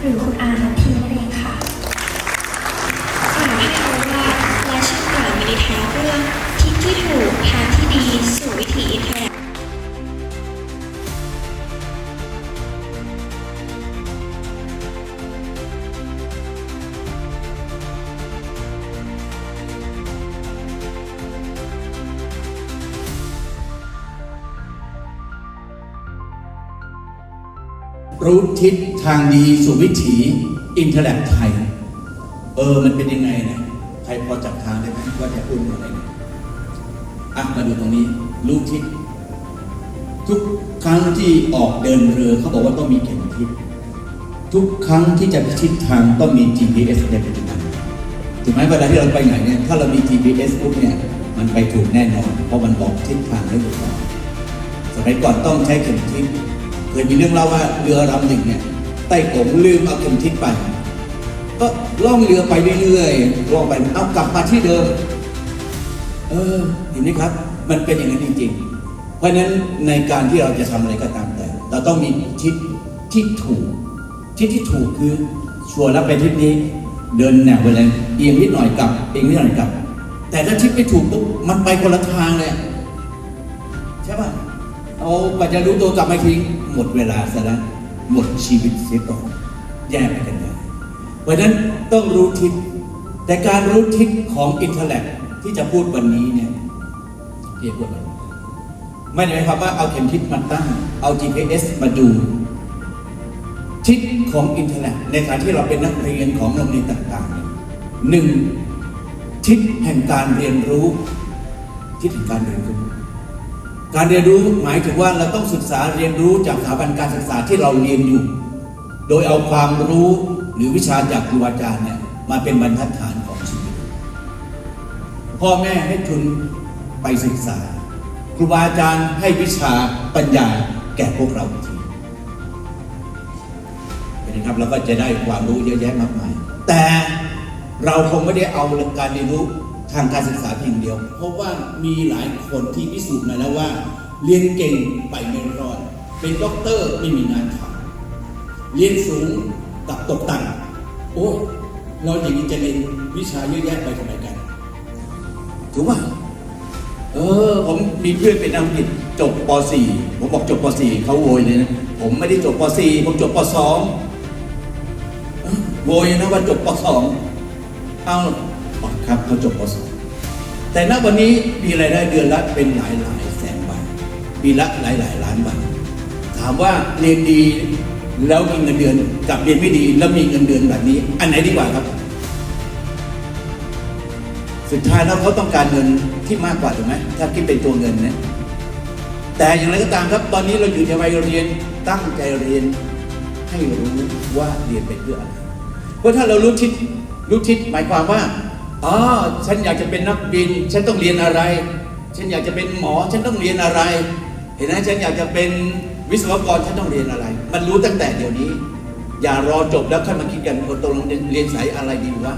หรือ รู้ทิศทางดีสู่วิถีอินเทอร์เน็ตไทย เออ มันเป็นยังไงเนี่ยใครพอจับทางได้ไหมว่าจะพูดอะไรเนี่ยอะมาดูตรงนี้ รู้ทิศทุกครั้งที่ออกเดินเรือเขาบอกว่าต้องมีเข็มทิศทุกครั้งที่จะพิชิตทางต้องมี GPS ในปัจจุบันถูกไหมเวลาที่เราไปไหนเนี่ยถ้าเรามี GPS ปุ๊บเนี่ยมันไปถูกแน่นอน เพราะมันบอกทิศทางได้ถูกต้องสมัยก่อนต้องใช้เข็มทิศ เคยมีเรื่องเล่าว่าเรือลำหนึ่งเนี่ยใต้กงลืมเอาเข็มทิศไป ก็ล่องเรือไปเรื่อยๆล่องไปเอากลับมาที่เดิม เออเห็นไหมครับ มันเป็นอย่างนั้นจริง ๆ เพราะฉะนั้นในการที่เราจะทำอะไรก็ตามแต่ เราต้องมีทิศที่ถูก ทิศที่ถูกคือชัวร์แล้วไปทิศนี้ เดินแนวไปเลยเอียงนิดหน่อยกลับเอียงนิดหน่อยกลับ แต่ถ้าทิศไม่ถูกปุ๊บมันไปคนละทางเลย เอากว่าจะรู้ตัวกลับมาอีกทีหมดเวลาซะแล้วหมดชีวิตเสียก่อนแยกไปกันเลยเพราะฉะนั้นต้องรู้ทิศแต่การรู้ทิศของอินเทอร์เน็ตที่จะพูดวันนี้เนี่ยเรียกว่าไรไม่ได้หมายความว่าเอาเข็มทิศมาตั้ง เอา GPS มาดู ทิศของอินเทอร์เน็ตในฐานะที่เราเป็นนักเรียนของโรงเรียนต่างๆหนึ่งทิศแห่งการเรียนรู้ ทิศแห่งการเรียนรู้ การเรียนรู้หมายถึงว่าเราต้องศึกษาเรียนรู้จากสถาบันการศึกษาที่เราเรียนอยู่ โดยเอาความรู้หรือวิชาจากครูอาจารย์เนี่ยมาเป็นบรรทัดฐานของชีวิต พ่อแม่ให้ทุนไปศึกษา ครูบาอาจารย์ให้วิชาปัญญาแก่พวกเราทีนะครับเราก็จะได้ความรู้เยอะแยะมากมาย แต่เราคงไม่ได้เอาการเรียนรู้ ทางการศึกษาเพียงเดียว เพราะว่ามีหลายคนที่พิสูจน์มาแล้วว่า เรียนเก่งไปไม่รอด เป็นด็อกเตอร์ไม่มีงานทำเรียนสูงกับตกต่ำโอ้เราอย่างนี้จะเรียนวิชาเยอะแยะไปทำไมกัน ถูกป่ะเออ ผมมีเพื่อนเป็นนักอังกฤษจบป .4 ผมบอกจบป .4 เขาโวยเลยนะผมไม่ได้จบป .4 ผมจบป .2 โวยนะว่าจบป .2 เอา ครับเขาจบป .2 แต่ณวันนี้มีรายได้เดือนละเป็นหลายหลายแสนบาทปีละหลายหลายล้านบาทถามว่าเรียนดีแล้วมีเงินเดือนกับเรียนไม่ดีแล้วมีเงินเดือนแบบนี้ อันไหนดีกว่าครับ สุดท้ายแล้วเขาต้องการเงินที่มากกว่าถูกไหมถ้าคิดเป็นตัวเงินนะแต่อย่างไรก็ตามครับ ตอนนี้เราอยู่ในวัยเรียนตั้งใจเรียนให้รู้ว่าเรียนไปเพื่ออะไรเพราะถ้าเรารู้ทิศรู้ทิศหมายความว่า อ๋อฉันอยากจะเป็นนักบิน ฉันต้องเรียนอะไร ฉันอยากจะเป็นหมอ ฉันต้องเรียนอะไร เห็นไหมฉันอยากจะเป็นวิศวกร ฉันต้องเรียนอะไร มันรู้ตั้งแต่เดี๋ยวนี้ อย่ารอจบแล้วค่อยมาคิดกันคนตกลงเรียนสายอะไรดีวะ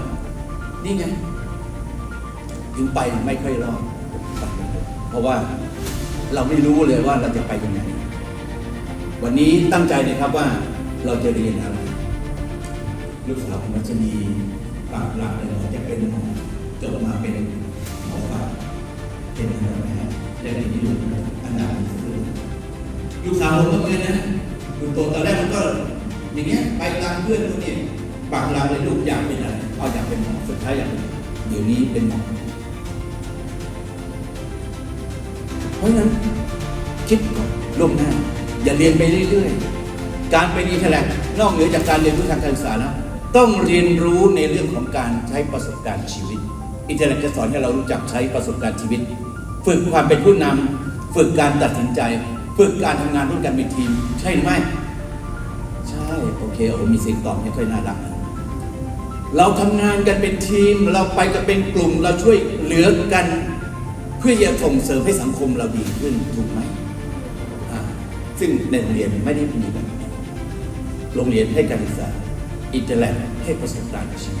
นี่ไง ถึงไปไม่ค่อยรอด เพราะว่าเราไม่รู้เลยว่าเราจะไปยังไง วันนี้ตั้งใจเลยครับว่าเราจะเรียนอะไร ลูกสาวของมันจะมีปากหลักเลยว่าจะเป็นหมอ จบมาเป็นหมอปากเป็นอะไรนะได้ในที่ดูอันดับหนึ่งลูกสาวผมก็เหมือนกันนะคุณโตตอนแรกมันก็อย่างเงี้ยไปตามเพื่อนคนนี้ปากหลักเลยลูกอยากเป็นอะไรเอาอยากเป็นหมอสุดท้ายอยากเป็นเดี๋ยวนี้เป็นหมอเพราะฉะนั้นคิดก่อนล่วงหน้า อย่าเรียนไปเรื่อยๆ การไปดีแถลงนอกเหนือจากการเรียนรู้ทางการศึกษาแล้วต้องเรียนรู้ในเรื่องของการใช้ประสบการณ์ชีวิต อินเทอร์เน็ตจะสอนให้เรารู้จักใช้ประสบการณ์ชีวิต ฝึกความเป็นผู้นำฝึกการตัดสินใจ ฝึกการทำงานร่วมกันเป็นทีม ใช่หรือไม่ ใช่ โอเคโอ้มีเสียงตอบไม่ค่อยน่ารัก เราทำงานกันเป็นทีม เราไปกันเป็นกลุ่ม เราช่วยเหลือกัน เพื่อจะส่งเสริมให้สังคมเราดีขึ้นถูกไหมซึ่งในโรงเรียนไม่ได้มีแบบนี้โรงเรียนให้การศึกษาอินเทอร์เน็ตให้ประสบการณ์ชีวิต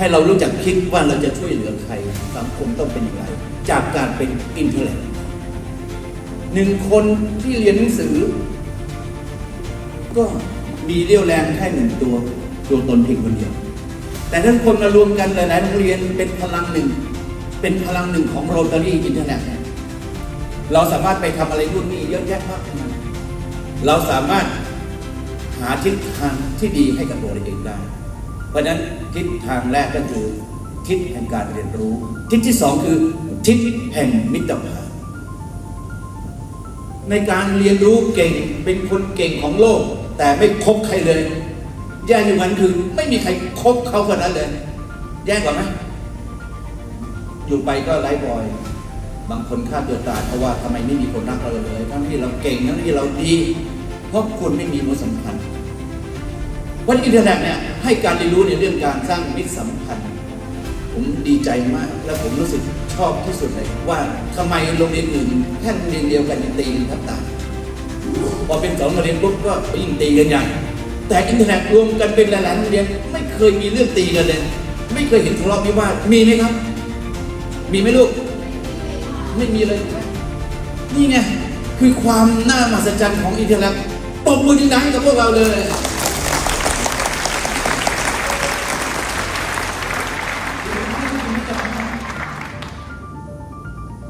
ให้เรารู้จักคิดว่าเราจะช่วยเหลือใครสังคมต้องเป็นอย่างไร จากการเป็นอินเทอร์เน็ตหนึ่งคนที่เรียนหนังสือ ก็มีเรี่ยวแรงแค่หนึ่งตัวตัวตนเพียงคนเดียว แต่ถ้าคนมารวมกันหลายๆโรงเรียนเป็นพลังหนึ่ง เป็นพลังหนึ่งของโรตารี่อินเทอร์เน็ตเราสามารถไปทำอะไรรุ่นนี้เยอะแยะมากมายเราสามารถหาทิศทางที่ดีให้กับตัวเราเองได้ เพราะฉะนั้น ทิศทางแรกก็คือ ทิศแห่งการเรียนรู้ ทิศที่สองคือ ทิศแห่งมิตรภาพในการเรียนรู้เก่งเป็นคนเก่งของโลก แต่ไม่คบใครเลย แย่อยู่นั้นคือไม่มีใครคบเขาคนนั้นเลย แย่กว่าไหมอยู่ไปก็ไร้บอย บางคนฆ่าตัวตายเพราะว่าทำไมไม่มีคนรักเราเลย ทั้งที่เราเก่งทั้งที่เราดีเพราะคนไม่มีมนุษยสัมพันธ์วันอินเทอร์เน็ตเนี่ย ให้การเรียนรู้ในเรื่องการสร้างมิตรสัมพันธ์ ผมดีใจมาก และผมรู้สึกชอบที่สุดเลยว่าทำไมโรงเรียนอื่นแค่โรงเรียนเดียวกันยังตีกันทับตาพอเป็นสองโรงเรียนปุ๊บก็ยิ่งตีกันใหญ่แต่อินเทอร์เน็ตรวมกันเป็นหลายๆโรงเรียนไม่เคยมีเรื่องตีกันเลย ไม่เคยเห็นทะเลาะวิวาทมีไหมครับ มีไหมลูก ไม่มีเลย นี่ไง คือความน่ามหัศจรรย์ของอินเทอร์เน็ตปรบมือดังๆกับพวกเราเลย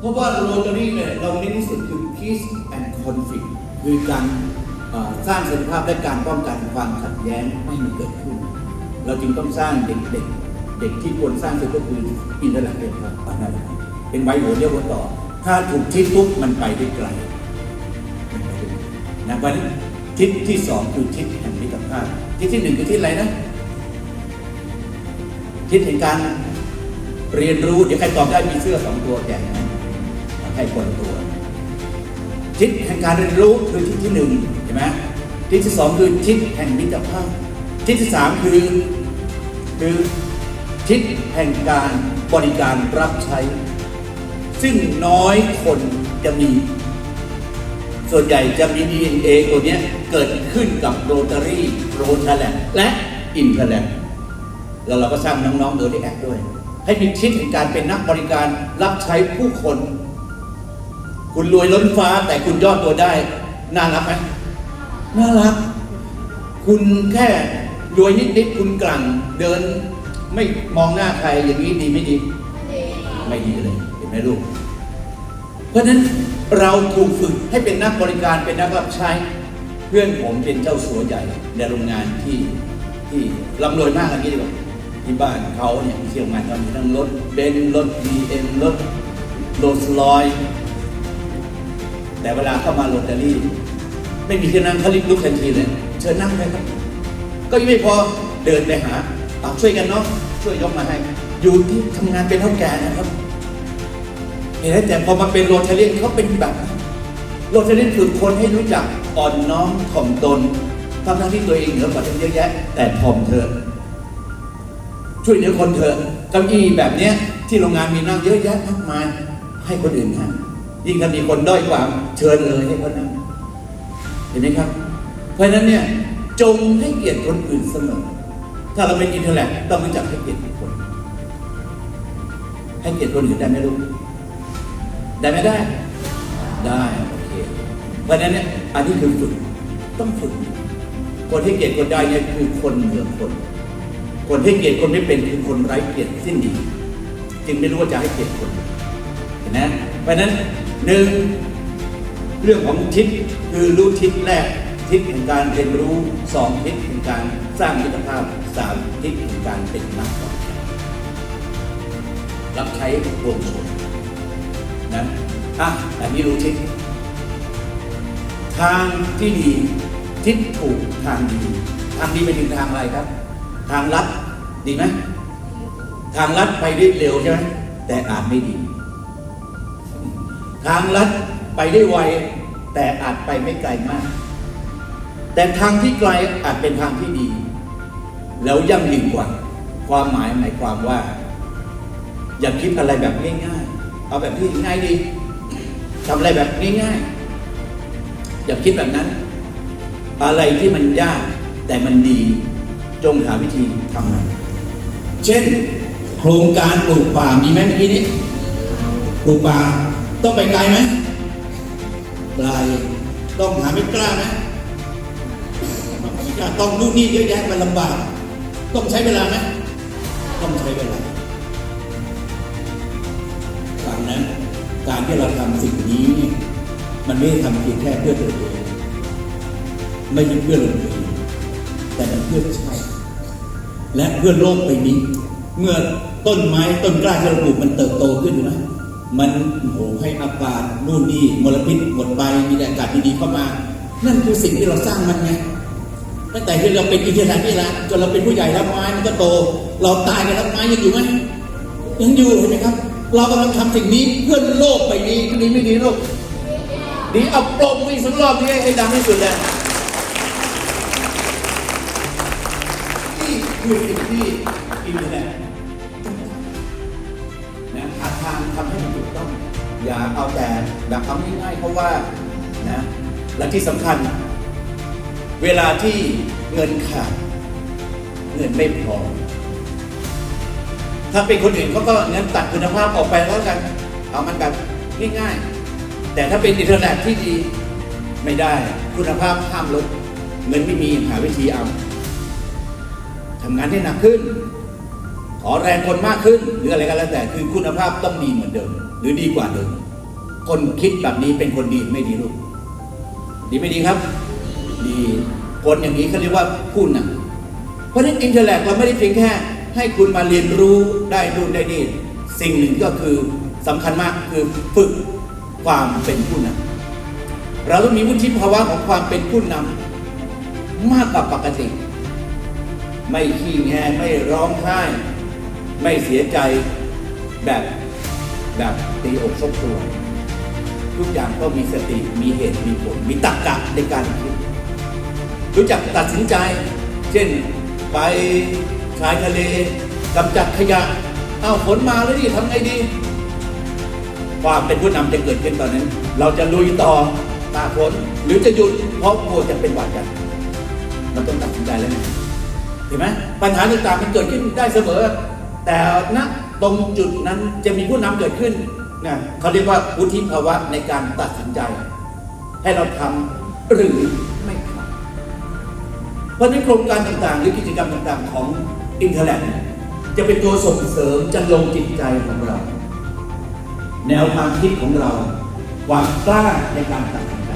เพราะว่าโรตารี่เนี่ยเราเน้นที่สุดคือ peace and conflict คือการสร้างสันติภาพและการป้องกันความขัดแย้งไม่ให้มันเกิดขึ้น เราจึงต้องสร้างเด็กๆ เด็กที่ควรสร้างคือก็คืออินเทอร์เน็ตครับปานนั้นเป็นไว้หัวเรียวหัวต่อ ถ้าถูกทิศปุ๊บมันไปได้ไกลมันไปได้ไกลนะเพราะนั้นทิศที่สองคือทิศแห่งมิตรภาพทิศที่หนึ่งคือทิศอะไรนะ ทิศแห่งการเรียนรู้ เดี๋ยวใครตอบได้มีเสื้อสองตัวแจกนะ ให้คนตัวทิศแห่งการเรียนรู้คือทิศที่หนึ่งเห็นไหมทิศที่สองคือทิศแห่งมิตรภาพทิศที่สามคือคือทิศแห่งการบริการรับใช้ ซึ่งน้อยคนจะมี ส่วนใหญ่จะมี DNA ตัวนี้เกิดขึ้นกับโรตารี่โรทาแลนและอินเทอร์แลนแล้วเราก็สร้างน้องๆโดยที่แอคด้วย ให้มีทิศแห่งการเป็นนักบริการรับใช้ผู้คน คุณรวยล้นฟ้าแต่คุณยอดตัวได้ น่ารักไหมน่ารัก คุณแค่รวยนิดๆคุณกลั่นเดินไม่มองหน้าใครอย่างนี้ดีไม่ดี ไม่ดีเลยเห็นไหมลูก เพราะฉะนั้นเราถูกฝึกให้เป็นนักบริการเป็นนักรับใช้เพื่อนผมเป็นเจ้าสัวใหญ่ในโรงงานที่ที่ร่ำรวยมากอันนี้ดีกว่าที่บ้านเขาเนี่ยเที่ยวงานเขามีทั้งรถเบนซ์รถบีเอ็มรถโรลส์รอยซ์ แต่เวลาเข้ามาโรตารี่ ไม่มีที่นั่งเขารีบลุกทันทีเลยเชิญนั่งเลยครับ ก็ยังไม่พอเดินไปหาเอาช่วยกันเนาะช่วยยกมาให้ อยู่ที่ทำงานเป็นเท่าแก่นะครับเห็นไหมแต่พอมาเป็นโรตาเลียนเขาเป็นแบบโรตาเลียนฝึกคนให้รู้จักอ่อนน้อมถ่อมตนทั้งทั้งที่ตัวเองเหนือกว่าคนเยอะแยะ แต่ถ่อมเธอ ช่วยเหลือคนเถอเก้าอี้แบบเนี้ยที่โรงงานมีนั่งเยอะแยะมากมายให้คนอื่นนั่ง ยิ่งถ้ามีคนด้อยกว่าเชิญเลยให้คนนั่งเห็นไหมครับ เพราะฉะนั้นเนี่ยจงให้เกียรติคนอื่นเสมอ ถ้าเราเป็นอินเทอร์เน็ตต้องรู้จักให้เกียรติคน ให้เกียรติคนอื่นได้ไหมลูกได้ไหมได้ ได้โอเคเพราะฉะนั้นเนี่ยอันนี้คือฝึกต้องฝึกคนที่เกียรติคนได้เนี่ยคือคนเหนือคน คนที่เกียรติคนไม่เป็นคือคนไร้เกียรติสิ้นดี จึงไม่รู้ว่าจะให้เกียรติคนเห็นไหมเพราะนั้น หนึ่งเรื่องของทิศคือรู้ทิศแรก ทิศแห่งการเรียนรู้สองทิศแห่งการสร้างมิตรภาพสามทิศแห่งการเป็นนักบริการรับใช้รวมชนนะอะอันนี้รู้ทิศทางที่ดีทิศถูกทางดีทางดีไปถึงทางอะไรครับ ทางลัดดีไหมทางลัดไปได้เร็วใช่ไหมแต่อาจไม่ดี ทางลัดไปได้ไว แต่อาจไปไม่ไกลมาก แต่ทางที่ไกลอาจเป็นทางที่ดี แล้วยั่งยืนกว่า ความหมายหมายความว่า อย่าคิดอะไรแบบง่ายๆเอาแบบที่ง่ายดีทำอะไรแบบง่ายๆอย่าคิดแบบนั้น อะไรที่มันยากแต่มันดีจงหาวิธีทำมันเช่น โครงการปลูกป่ามีไหมเมื่อกี้นี้ปลูกป่า ต้องไปไกลไหมไกลต้องหาไม่กล้าไหมไม่จะต้องนู่นนี่เยอะแยะมันลำบาก ต้องใช้เวลาไหมต้องใช้เวลาดังนั้นการที่เราทำสิ่งนี้เนี่ยมันไม่ได้ทำเพียงแค่เพื่อตัวเองไม่ใช่เพื่อเราเองแต่มันเพื่อชาติและเพื่อโลกใบนี้ เมื่อต้นไม้ต้นกล้าที่เราปลูกมันเติบโตขึ้นนะ มันโหให้อากาศนู่นนี่มลพิษหมดไปมีอากาศดีๆเข้ามา นั่นคือสิ่งที่เราสร้างมันไงตั้งแต่ที่เราเป็นอินเทอร์เน็ตนี่แหละจนเราเป็นผู้ใหญ่รับไม้มันก็โต เราตายกันรับไม้ยังอยู่ไหมยังอยู่เห็นไหมครับ เรากำลังทำสิ่งนี้เพื่อโลกใบนี้ดีไม่ดีโลกดีเอาปรบมือสักรอบนี้ให้ดังที่สุดเลยนี่คือสิ่งที่อินเทอร์เน็ต ทางทำให้มันถูกต้อง อย่าเอาแต่แบบทำง่ายๆเพราะว่านะและที่สำคัญ เวลาที่เงินขาดเงินไม่พอ ถ้าเป็นคนอื่นเขาก็เงินตัดคุณภาพออกไปแล้วกัน เอามันแบบง่ายๆ แต่ถ้าเป็นอินเทอร์เน็ตที่ดีไม่ได้คุณภาพห้ามลดเงินไม่มีหาวิธีเอาทำงานให้หนักขึ้น ขอแรงคนมากขึ้นหรืออะไรก็แล้วแต่คือคุณภาพต้องดีเหมือนเดิม หรือดีกว่าเดิม คนคิดแบบนี้เป็นคนดีไม่ดีลูกดีไม่ดีครับ ดีคนอย่างนี้เขาเรียกว่าผู้นำเพราะฉะนั้นอินเทอร์เน็ตเราไม่ได้เพียงแค่ ให้คุณมาเรียนรู้ได้นู่นได้นี่สิ่งหนึ่งก็คือสำคัญมากคือฝึกความเป็นผู้นำเราต้องมีวุฒิภาวะของความเป็นผู้นำมากกว่าปกติ ไม่ขี้แงไม่ร้องไห้ ไม่เสียใจแบบแบบตีอกชกตัว ทุกอย่างก็มีสติมีเหตุมีผล มีตรรกะในการคิดรู้จักตัดสินใจ เช่นไปชายทะเลกำจัดขยะ เอาฝนมาแล้วนี่ทำไงดี ความเป็นผู้นำจะเกิดขึ้นตอนนั้น เราจะลุยต่อตากฝนหรือจะหยุดเพราะกลัวจะเป็นหวัดกัน มันต้องตัดสินใจแล้วไงเห็นไหมปัญหาต่างๆมันเกิดขึ้นได้เสมอ แต่ณตรงจุดนั้นจะมีผู้นำเกิดขึ้นนะเขาเรียกว่าวุฒิภาวะในการตัดสินใจ ให้เราทำหรือไม่ทำเพราะฉะนั้นโครงการต่างๆ หรือกิจกรรมต่างๆ ของอินเทอร์เน็ตจะเป็นตัวส่งเสริมจันลงจิตใจของเรา แนวทางคิดของเราความกล้าในการตัดสินใจ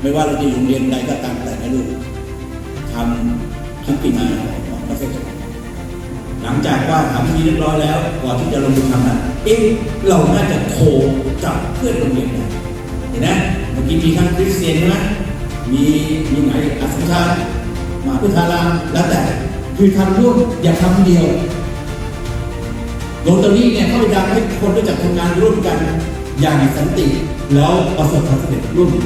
ไม่ว่าเราจะอยู่โรงเรียนใดก็ตามแต่นะลูกทำทั้งปีมาของประเทศ หลังจากว่าทำที่เรียบร้อยแล้วก่อนที่จะลงมือทำนั้นเอ๊ะเราน่าจะโคกับเพื่อนโรงเรียนกันเห็นไหมเมื่อกี้มีทั้งคริสเตียนใช่ไหมมีมีไหนอัศชาติมาพุทธารามแล้วแต่คือทำร่วมอย่าทำเดียวโรตารี่เนี่ยเขาพยายามให้คนรู้จักทำงานร่วมกันอย่างสันติ แล้วประสบความสำเร็จร่วมกัน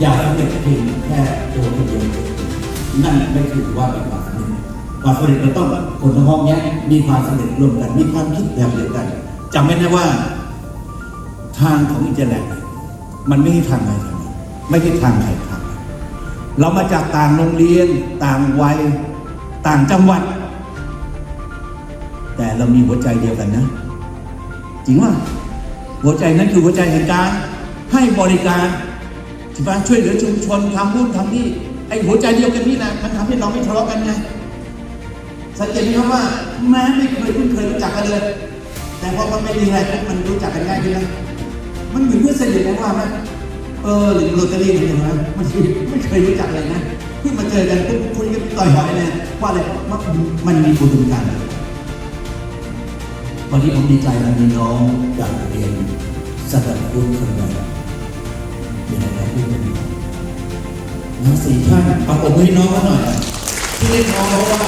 อย่าสำเร็จเพียงแค่ตัวคนเดียวนั่นไม่ถือว่าเป็นความ ความสำเร็จเราต้องคนทั้งห้องเนี้ยมีความสำเร็จรวมกัน มีความคิดแบบเดียวกันจำไว้นะว่า ทางของอินเทอร์เน็ตมันไม่ใช่ทางใครทางไม่ใช่ทางใครทางมันเรามาจากต่างโรงเรียน ต่างวัย ต่างจังหวัด แต่เรามีหัวใจเดียวกันนะ จริงว่าหัวใจนั้นคือหัวใจแห่งการให้บริการใช่ปะช่วยเหลือชุมชนทำนู่นทำนี่ไอ้หัวใจเดียวกันนี่นะมันทำให้เราไม่ทะเลาะกันไง สังเกตไหมครับว่าแม้ไม่เคยคุ้นเคยรู้จักกันเลย แต่พอมันไม่มีอะไรมันรู้จักกันง่ายขึ้นนะมันเหมือนเพื่อนสนิทกันว่าไหมเออหรือโรตารี่เนี่ยเห็นไหมมันไม่เคยรู้จักเลยนะเพิ่งมาเจอกันปุ๊บคุยกันต่อยหอยเลยว่าอะไรว่ามันมีบุญกันวันนี้ผมดีใจนะมีน้องจากโรงเรียนสถานพุทธคนหนึ่งมีอะไรครับพูดกันน้องสี่ท่านเอาผมให้น้องเขาหน่อยที่เรียกน้องเพราะว่า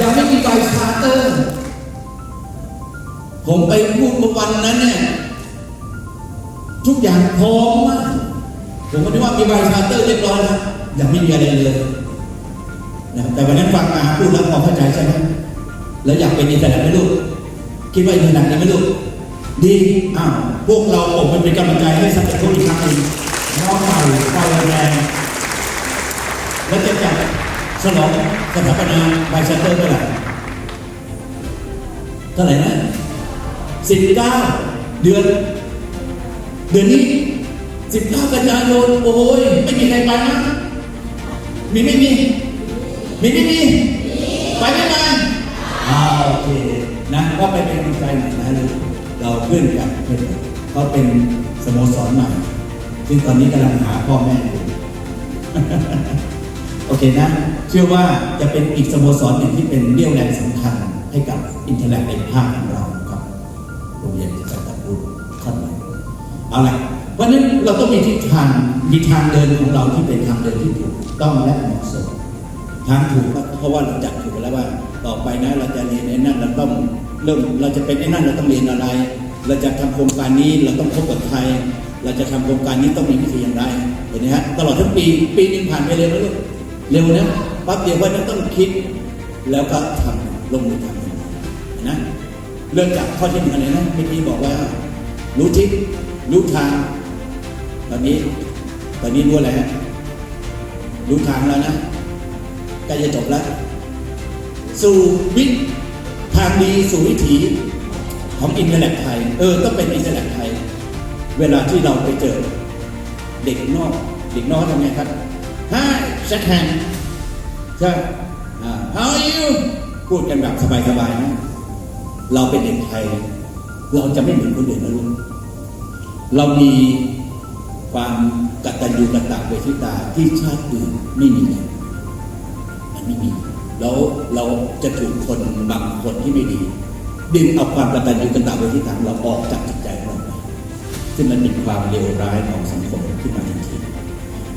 ยังไม่มีใบชาร์เตอร์ ผมไปพูดเมื่อวันนั้นเนี่ยทุกอย่างพร้อมมากผมก็นึกว่ามีใบชาร์เตอร์เรียบร้อยแล้วยังไม่มีอะไรเลยนะแต่วันนั้นฟังมาพูดแล้วพอเข้าใจใช่ไหมแล้วอยากเป็นอินเทอร์เน็ตไหมลูกคิดว่าอินเทอร์เน็ตดีไหมลูกดีอ้าวพวกเราผมมันเป็นกำลังใจให้สังคมอีกครั้งหนึ่งน้องใหม่ไฟแรงแล้วจะจัด ฉลองสถาปนาไบเซนเตอร์เมื่อไหร่เท่าไหร่นะสิบเก้าเดือน เดือนนี้สิบเก้ากันยายนโอ้ยไม่มีใครไปนะมีไม่มีมีไม่มีไปไม่มาอ่าโอเคนะก็ไปเป็นกำลังใจหน่อยนะเราเพื่อนกันเพื่อนกันเขาเป็นสโมสรใหม่ซึ่งตอนนี้กำลังหาพ่อแม่อยู่ โอเคนะ เชื่อว่าจะเป็นอีกสโมสรหนึ่งที่เป็นเรี่ยวแรงสำคัญให้กับอินเทอร์เน็ตในภาคของเราครับโรงเรียนจะตัดรูปข้อหนึ่งเอาละเพราะนั้นเราต้องมีทิศทางมีทางเดินของเราที่เป็นทางเดินที่ถูกต้องและเหมาะสมทางถูกเพราะว่าเราจัดถูกแล้วว่า ต่อไปนะเราจะเรียนไอ้นั่นเราต้องเริ่มเราจะเป็นไอ้นั่นเราต้องเรียนอะไร เราจะทำโครงการนี้เราต้องพบกับใครเราจะทำโครงการนี้ต้องมีวิธีอย่างไรเห็นไหมฮะตลอดทั้งปีปีหนึงผ่านไปเร็วแล้วลูก เร็วนะปั๊บเดียวว่าจะต้องคิด แล้วก็ทำลงมือทำนะเริ่มจากข้อที่หนึ่งอะไรนะเมื่อกี้บอกว่า รู้ทิศรู้ทาง ตอนนี้ ตอนนี้รู้อะไรฮะรู้ทางแล้วนะใกล้จะจบแล้ว สู่วิถทางดีสู่วิถีของอินเทอร์เน็ตไทย เออต้องเป็นอินเทอร์เน็ตไทย เวลาที่เราไปเจอ เด็กนอก เด็กนอกทำไงครับ Hi shake hand ใช่อ่า How are you พูดกันแบบสบายๆนะ เราเป็นเด็กไทย เราจะไม่เหมือนคนอื่นนะลูก เรามีความกตัญญูกตเวทิตาที่ชาติอื่นไม่มีมันไม่มี แล้วเราจะถูกคนบางคนที่ไม่ดี ดึงเอาความกตัญญูกตเวทีทางเราออกจากจิตใจของเราซึ่งมันเป็นความเลวร้ายของสังคมขึ้นมาทันที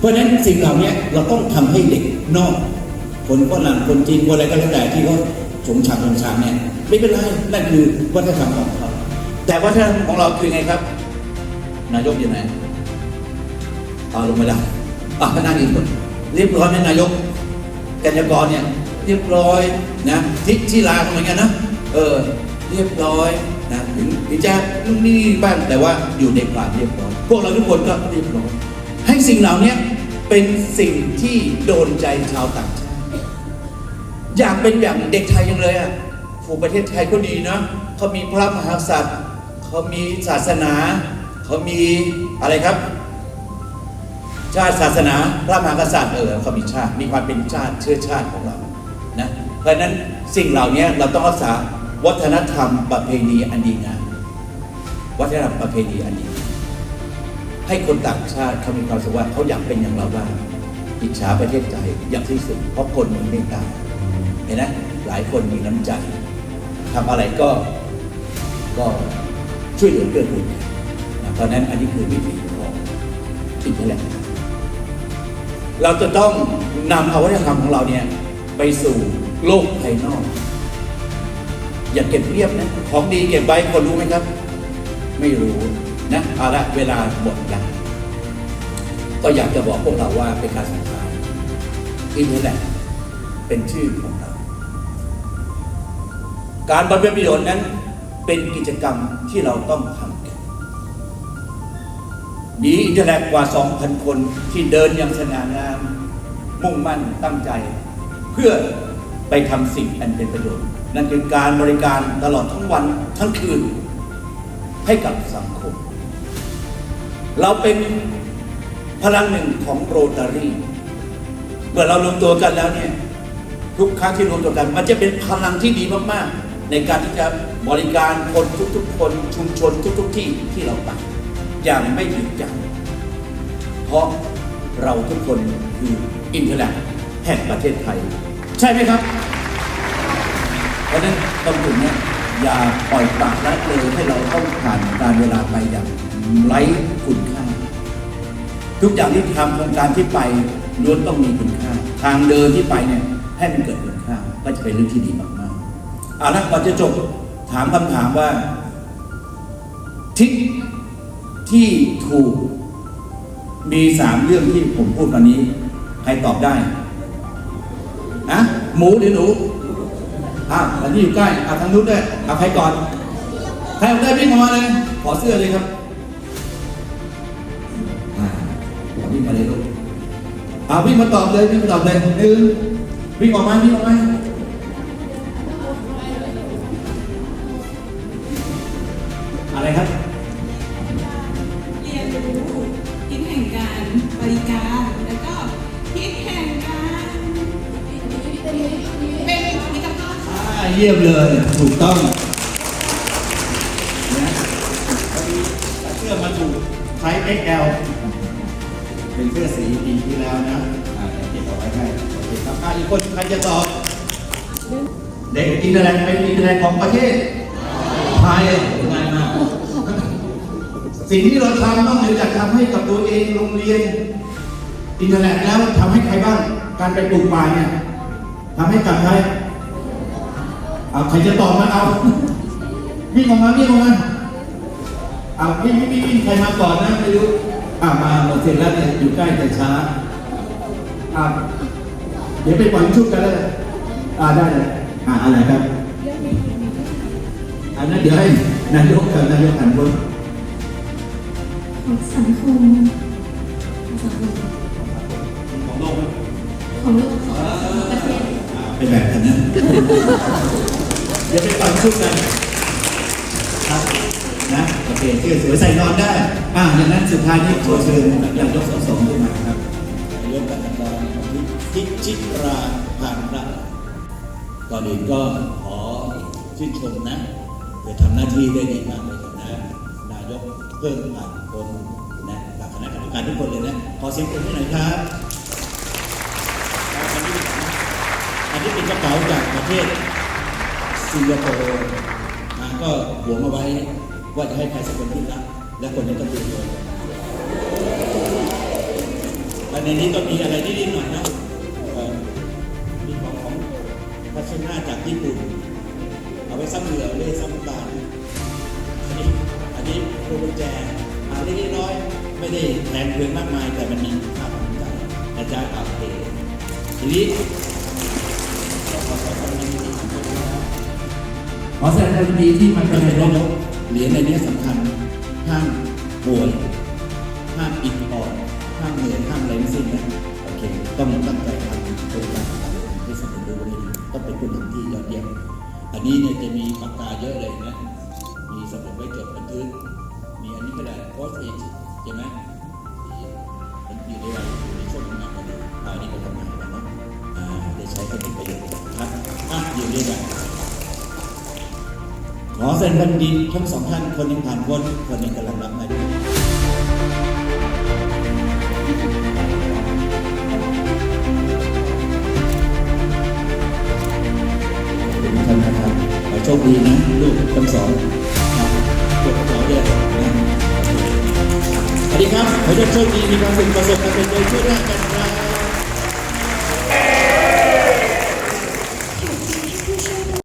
ราะฉะนั้นสิ่งเหล่านี้เราต้องทำให้เด็กนอก คนฝรั่งคนจีนคนอะไรก็แล้วแต่ที่เขาสงชางสงชางเนี่ยไม่เป็นไรนั่นคือวัฒนธรรมของเขาแต่วัฒนธรรมของเราคือไงครับ นายกยู่ไหนเอาลงมาได้อะพนักงานอีกคนเรียบร้อยไหมนายกกัญญากรเนี่ยเรียบร้อยนะทิที่ลาเหมือนกันนะเออเรียบร้อยนะถึงถึงจะนู่นนี่บ้างแต่ว่าอยู่ในความเรียบร้อย พวกเราทุกคนก็เรียบร้อยให้สิ่งเหล่านี้ เป็นสิ่งที่โดนใจชาวต่างชาติอยากเป็นอย่างเด็กไทยยังเลยอะผูประเทศไทยก็ดีนะเขามีพระมหากษัตริย์เขามีศาสนาเขามีอะไรครับ ชาติศาสนาพระมหากษัตริย์เออเขามีชาติมีความเป็นชาติเชื้อชาติของเรานะเพราะนั้นสิ่งเหล่านี้เราต้องรักษาวัฒนธรรมประเพณีอันดีงามวัฒนธรรมประเพณีอันดี ให้คนต่างชาติเขามีความสุขว่าเขาอยากเป็นอย่างเราบ้างอิจฉาประเทศไทยอยางที่สุดเพราะคนมีเมตตาเห็นไหมหลายคนมีน้ำใจทำอะไรก็ก็ช่วยเหลือเกื้อกูลนะเพราะนั้นอันนี้คือวิถีของอินเทอร์เน็ตเราจะต้องนำเอาวัฒนธรรมของเราเนี่ยไปสู่โลกภายนอก อย่าเก็บเรียบนะ ของดีเก็บไว้คนรู้ไหมครับ ไม่รู้ นะเอาละเวลาหมดแล้วก็อยากจะบอกพวกเราว่าเป็นการสำคัญอินเทอร์เน็ตเป็นชื่อของเรา การบำเพ็ญประโยชน์นั้นเป็นกิจกรรมที่เราต้องทำกันมีอินเทอร์เน็ตกว่า 2,000 คนที่เดินอย่างสง่างาม มุ่งมั่นตั้งใจ เพื่อไปทำสิ่งอันเป็นประโยชน์ นั่นคือการบริการตลอดทั้งวันทั้งคืนให้กับสังคม เราเป็นพลังหนึ่งของโรตารี่เมื่อเรารวมตัวกันแล้วเนี่ยทุกครั้งที่รวมตัวกัน มันจะเป็นพลังที่ดีมากๆ ในการที่จะบริการคนทุกๆ คนชุมชนทุก ๆ ที่ที่เราไปอย่างไม่หยุดยั้งเพราะเราทุกคนคืออินเทอร์เน็ตแห่งประเทศไทย ใช่ไหมครับ เพราะฉะนั้นตำรวจเนี่ยอย่าปล่อยปละละเลยให้เราต้องผ่านการเวลาไปอย่าง ไร้คุณค่า ทุกอย่างที่ทำโครงการที่ไปล้วนต้องมีคุณค่า ทางเดินที่ไปเนี่ยให้มันเกิดคุณค่าก็จะเป็นเรื่องที่ดีมากๆเอาละก่อนจะจบถามคำถามว่าทิศที่ถูกมีสามเรื่องที่ผมพูดวันนี้ ใครตอบได้อะหมูหรือหนูอะอันนี้อยู่ใกล้อะทางนู้นด้วยเอาใครก่อน ใครเอาได้พี่งมาเลย ขอเสื้อเลยครับ วิ่งมาเลยลูกเอาวิ่งมาตอบเลยวิ่งมาตอบเลยหนึ่งวิ่งออกมาวิ่งออกมาอะไรครับ เรียนรู้ทิศแห่งการบริการ แล้วก็ทิศแห่งการเป็นมิตรภาพค่อาเยี่ยมเลยถูกต้องนะเสื้อมาถูกไซส์ XL เป็นเสื้อสีปีที่แล้วนะอ่าเดี๋ยวเก็บเอาไว้ให้โอเคครับอะอีกคนใครจะตอบ เด็กอินเทอร์เน็ตเป็นอินเทอร์เน็ตของประเทศไทยง่ายมาก สิ่งที่เราทำนอกเหนือจากทำให้กับตัวเองโรงเรียน อินเทอร์เน็ตแล้วทำให้ใครบ้าง การไปปลูกป่าเนี่ยทำให้กับใครเอาใครจะตอบมาเอาวิ่งออกมาวิ่งออกมาเอาวิ่งวิ่งวิ่งวิ่งใครมาก่อนนะไม่รู้ อ่ามาหมดเสร็จแล้วเนี่ยอยู่ใกล้แต่ช้าอ่าเดี๋ยวไปปล่อยชุบกันเลยอ่าได้เลยอ่าอะไรครับอันนั้นเดี๋ยวให้นายกกับนายกหันบนของสังคมสังคมของโลกไหมของโลกของประเทศอ่าเป็นแบบกันนะเดี๋ยวไปฟังชุดกันครับ นะโอเคเสื้อสวยใส่นอนได้ อ่าอย่างนั้นสุดท้ายนี้ขอเชิญนายกสสขึ้นมาครับนายกกันตอนทิจิราผ่านระก่อนอื่นก็ขอชื่นชมนะเธอทำหน้าที่ได้ดีมากเลยนะนายกเพิ่มผ่านคนนะกับคณะกรรมการทุกคนเลยนะขอเสียงปรบมือหน่อยครับอันนี้เป็นกระเป๋าจากประเทศสิงคโปร์นะก็หวงเอาไว้ ว่าจะให้ใครสักคนที่รักและคนนั้นก็ดูเลยและในนี้ก็มีอะไรนิดๆหน่อยนะมีของของพัชนาจากญี่ปุ่น เอาไว้ซ้ำเหลือเลยซ้ำตาอันนี้อันนี้พวงกุญแจหาเล็กน้อยไม่ได้แพงเกินมากมายแต่มันมีค่าความใจอาจารย์อาเททีนี้ขอแสดงความยินดีที่มันก็เป็นเป็นนนก เหรียญในนี้สำคัญห้ามป่วยห้ามอิดออดห้ามเหนื่อยห้ามอะไรทั้งสิ้นนะโอเค ต้องตั้งใจทำโครงการที่สำเร็จรู้ให้ดีต้องเป็นคนทำที่ยอดเยี่ยมอันนี้เนี่ยจะมีปากกาเยอะเลยนะ มีสมุดไว้จดบันทึกมีอันนี้ก็ได้โพสต์อิทใช่ไหมมันอยู่ในวัยอยู่ในช่วงทำงานกันเอาอันนี้ไปทำงานกันนะอ่าได้ใช้ให้เป็นประโยชน์ครับอะอยู่ด้วยกัน ขอแสดงความยินดีทั้งสองท่านคนหนึ่งผ่านพ้นคนหนึ่งกำลังรับหน้าที่ขอบคุณท่านนะครับขอโชคดีนะลูกทั้งสองครับพวกเราด้วยนะสวัสดีครับขอโชคดีมีความสุขประสบความสำเร็จช่วยหน้ากันครับ